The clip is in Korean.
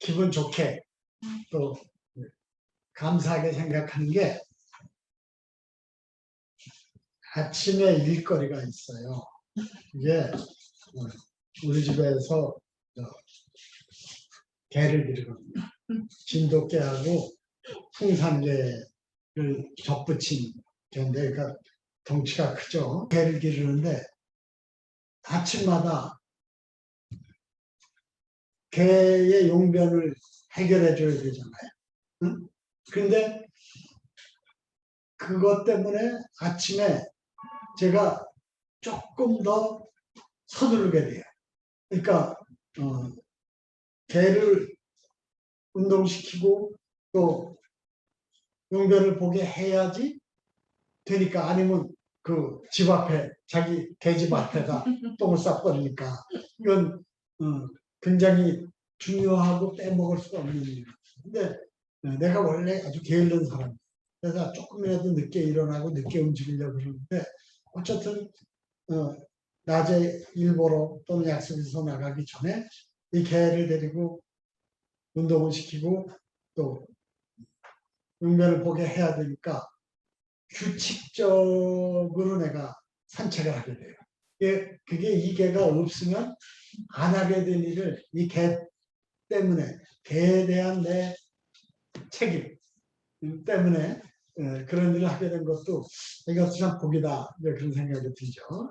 기분 좋게 또 감사하게 생각하는 게 아침에 일거리가 있어요. 이게 어, 우리 집에서 저 개를 기르거든요. 진돗개하고 풍산개를 접붙인 개인데 그러니까 덩치가 크죠. 개를 기르는데 아침마다 개의 용변을 해결해 줘야 되잖아요. 응? 근데 그것 때문에 아침에 제가 조금 더 서두르게 돼요. 그러니까 어, 개를 운동시키고 또 용변을 보게 해야지 되니까 아니면 그 집 앞에 자기 개집 앞에다 똥을 싸버리니까 이건 어, 굉장히 중요하고 빼먹을 수가 없는 일이에요. 근데 어, 내가 원래 아주 게으른 사람. 그래서 조금이라도 늦게 일어나고 늦게 움직이려고 그러는데 어쨌든 어, 낮에 일 보러 또는 약속에서 나가기 전에 이 개를 데리고 운동을 시키고 또 용면을 보게 해야 되니까 규칙적으로 내가 산책을 하게 돼요. 이게, 그게 이 개가 없으면 안 하게 될 일을 이 개 때문에 개에 대한 내 책임 때문에 에, 그런 일을 하게 된 것도 이것도 참 복이다 그런 생각이 들죠.